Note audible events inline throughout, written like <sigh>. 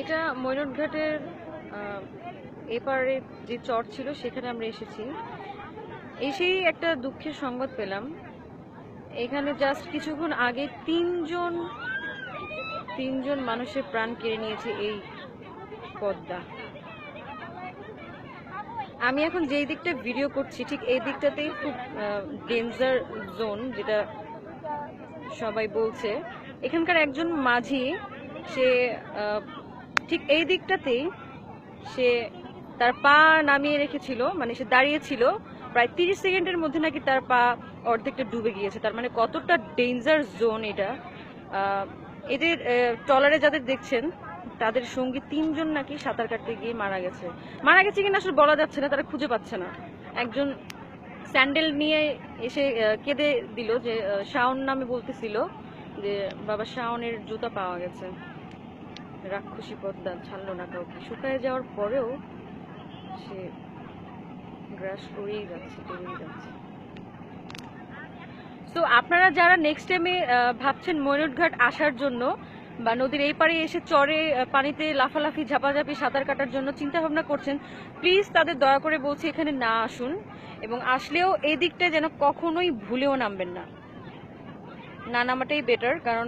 এটা ময়ূরঘাটের এপারে যে চর ছিল, সেখানে আমরা এসেছি। এসেই একটা দুঃখের সংবাদ পেলাম। এখানে জাস্ট কিছুক্ষণ আগে তিনজন তিনজন মানুষের প্রাণ কেড়ে নিয়েছে এই পদ্মা। আমি এখন যেই দিকটা ভিডিও করছি, ঠিক এই দিকটাতেই খুব ডেঞ্জার জোন যেটা সবাই বলছে। এখানকার একজন মাঝি সে ঠিক এই দিকটাতেই সে তার পা নামিয়ে রেখেছিল মানে সে দাঁড়িয়েছিল, প্রায় তিরিশ সেকেন্ডের মধ্যে নাকি তার পা অর্ধেকটা ডুবে গিয়েছে। তার মানে কতটা ডেঞ্জার জোন এটা। এদের ট্রলারে যাদের দেখছেন, তাদের সঙ্গী তিনজন নাকি সাঁতার কাটতে গিয়ে মারা গেছে। মারা গেছে কিনা আসলে বলা যাচ্ছে না, তারা খুঁজে পাচ্ছে না। একজন স্যান্ডেল নিয়ে এসে কেঁদে দিল যে শাওন নামে বলতেছিল যে, বাবা শাওনের জুতা পাওয়া গেছে। রাক্ষসী পদ্মা ছাড়লো না কাউকে শুকায় যাওয়ার পরেও সে গ্রাস করেই যাচ্ছে করেই যাচ্ছে। তো আপনারা যারা নেক্সট টাইমে ভাবছেন ময়ূরঘাট আসার জন্য বা নদীর এই পাড়ে এসে চরে পানিতে লাফালাফি, ঝাপাঝাপি, সাঁতার কাটার জন্য চিন্তা ভাবনা করছেন প্লিজ তাদের দয়া করে বলছি এখানে না আসুন এবং আসলেও এই দিকটা যেন কখনোই ভুলেও নামবেন না। না নামাটাই বেটার কারণ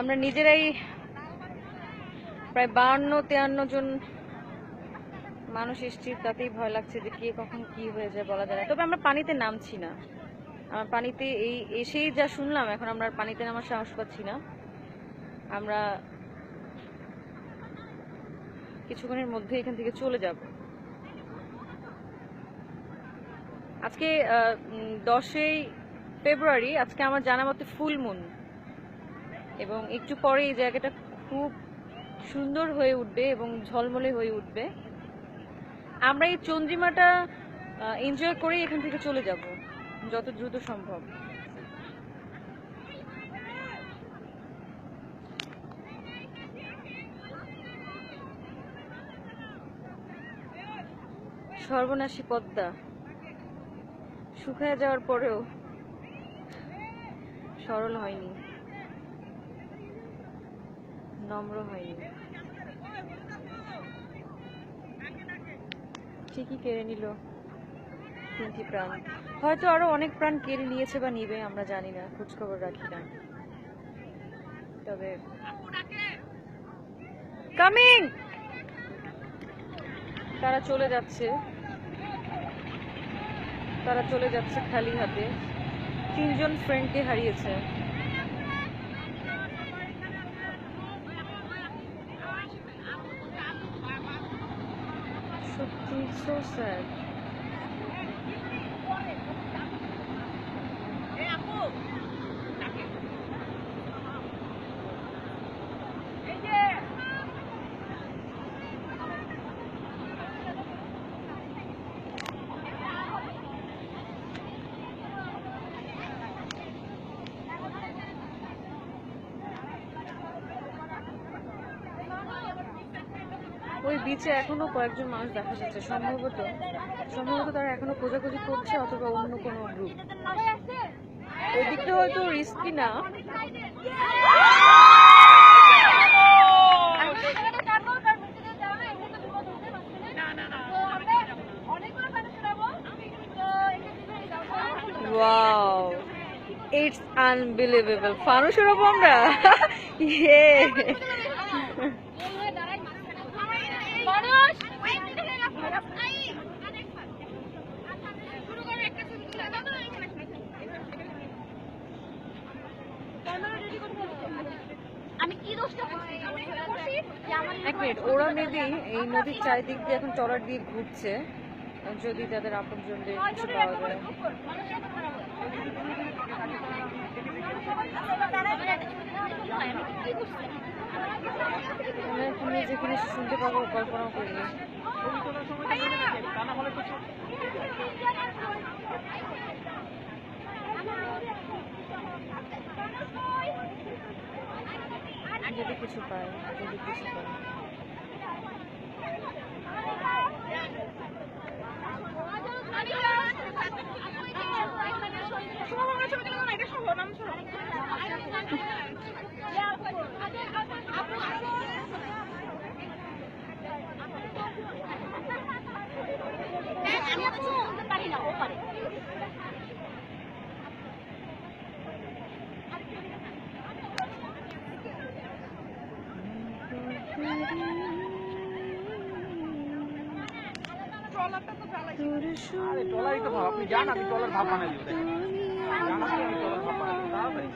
আমরা নিজেরাই প্রায় বাহান্ন তেয়ান্ন জন মানুষ এসছি তাতেই ভয় লাগছে যে কে কখন কি হয়ে যায় বলা যায় না। তবে আমরা পানিতে নামছি না। আমার পানিতে এই এসেই যা শুনলাম, এখন আমরা পানিতে নামার সাহস পাচ্ছি না। আমরা কিছুক্ষণের মধ্যে এখান থেকে চলে যাব। আজকে দশই ফেব্রুয়ারি, আজকে আমার জানা মতে ফুল মুন। এবং একটু পরে এই জায়গাটা খুব সুন্দর হয়ে উঠবে এবং ঝলমলে হয়ে উঠবে। আমরা এই চন্দ্রিমাটা এনজয় করেই এখান থেকে চলে যাব, যত দ্রুত সম্ভব। সর্বনাশী পদ্মা, শুকায় যাওয়ার পরেও সরল হয়নি। নম্র হয়নি ঠিকই কেড়ে নিল তিনটি প্রাণ। হয়তো আরও অনেক প্রাণ কেড়ে নিয়েছে বা নিবে, আমরা জানি না, খোঁজখবর রাখি না। তবে কামিং! তারা চলে যাচ্ছে। তারা চলে যাচ্ছে খালি হাতে। তিনজন ফ্রেন্ডকে হারিয়েছে। she's so sad. ওই বিচে এখনও কয়েকজন মানুষ দেখা যাচ্ছে। সম্ভবত সম্ভবত তারা এখনও খোঁজাখুঁজি করছে অথবা অন্য কোনো গ্রুপ ওই দিকটা হয়তো রিস্কি না ওয়াও ইটস আনবিলিভেবল ফানুসের ওপর আমরা? <laughs> ইয়ে আমি কি দোষটা করছি করছি যে আমার এক মিনিট ওরা মেবি এই নদীর চারিদিক দিয়ে এখন চলার দিয়ে ঘুরছে যদি তাদের আপনজনদের কিছু পাওয়া যায়। তুমি যেখানে শুনতে পাবো কল্পনাও করিনি যদি কিছু পাই যদি কিছু পাই পারি না ও পারে। আরে ট্রলারই তো ভাব, আপনি যান আমি ট্রলার ভাব বানাই দিব দেখেন আমি ট্রলার ভাব বানাই দিব তাড়াতাড়ি।